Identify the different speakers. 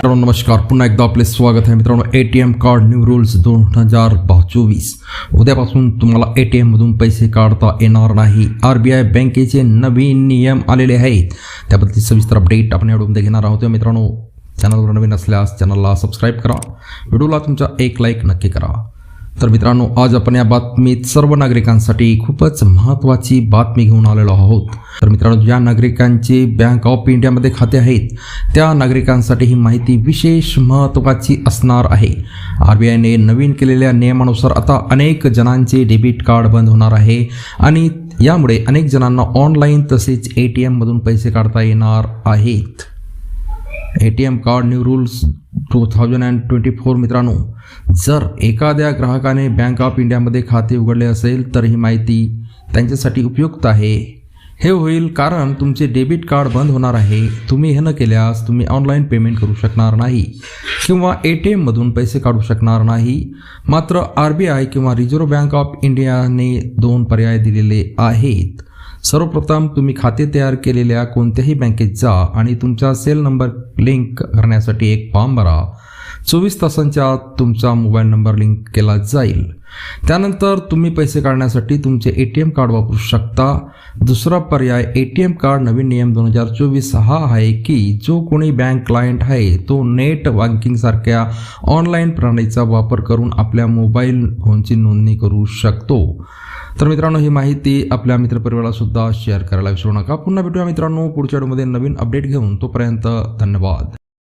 Speaker 1: मित्रांनो नमस्कार. पुन्हा एकदा आपले स्वागत आहे मित्रांनो A T M card new rules दोन हजार चोवीस उद्यापासून तुम्हाला ए टी एममधून पैसे काढता येणार नाही. आर बी आय बँकेचे नवीन नियम आलेले आहेत. त्याबद्दल सविस्तर अपडेट आपण या व्हिडिओमध्ये घेणार आहोत. मित्रांनो चॅनलवर नवीन असल्यास चॅनलला सबस्क्राईब करा. व्हिडिओला तुमचा एक लाईक नक्की करा. तर मित्रांनो आज आपण या बातमीत सर्व नागरिकांसाठी खूपच महत्त्वाची बातमी घेऊन आलेलो आहोत. तर मित्रांनो ज्या नागरिकांचे बँक ऑफ इंडियामध्ये खाते आहेत त्या नागरिकांसाठी ही माहिती विशेष महत्त्वाची असणार आहे. आर बी आयने नवीन केलेल्या नियमानुसार आता अनेक जणांचे डेबिट कार्ड बंद होणार आहे आणि यामुळे अनेक जणांना ऑनलाईन तसेच ए टी एममधून पैसे काढता येणार आहेत. A T M card new rules two thousand and twenty four मित्रांनो जर एखाद्या ग्राहकाने बँक ऑफ इंडियामध्ये खाते उघडले असेल तर ही माहिती त्यांच्यासाठी उपयुक्त आहे. हे होईल कारण तुमचे डेबिट कार्ड बंद होणार आहे. तुम्ही हे न केल्यास तुम्ही ऑनलाईन पेमेंट करू शकणार नाही किंवा ए टी एममधून पैसे काढू शकणार नाही. मात्र आर बी आय किंवा रिझर्व्ह बँक ऑफ इंडियाने दोन पर्याय दिलेले आहेत. सर्वप्रथम तुम्ही खाते तयार केलेल्या कोणत्याही बँकेत जा आणि तुमचा सेल नंबर लिंक करण्यासाठी एक फॉर्म भरा. चोवीस तासांच्या आत तुमचा मोबाईल नंबर लिंक केला जाईल. त्यानंतर तुम्ही पैसे काढण्यासाठी तुमचे ए टी एम कार्ड वापरू शकता. दुसरा पर्याय ए टी एम कार्ड नवीन नियम दोन हजार चोवीस हा आहे की जो कोणी बँक क्लायंट आहे तो नेट बँकिंगसारख्या ऑनलाईन प्रणालीचा वापर करून आपल्या मोबाईल फोनची नोंदणी करू शकतो. तर मित्रांनो ही माहिती आपल्या मित्रपरिवाराला सुद्धा शेअर करायला विसरू नका. पुन्हा भेटूया मित्रांनो पुढच्या व्हिडिओमध्ये नवीन अपडेट घेऊन. तोपर्यंत धन्यवाद.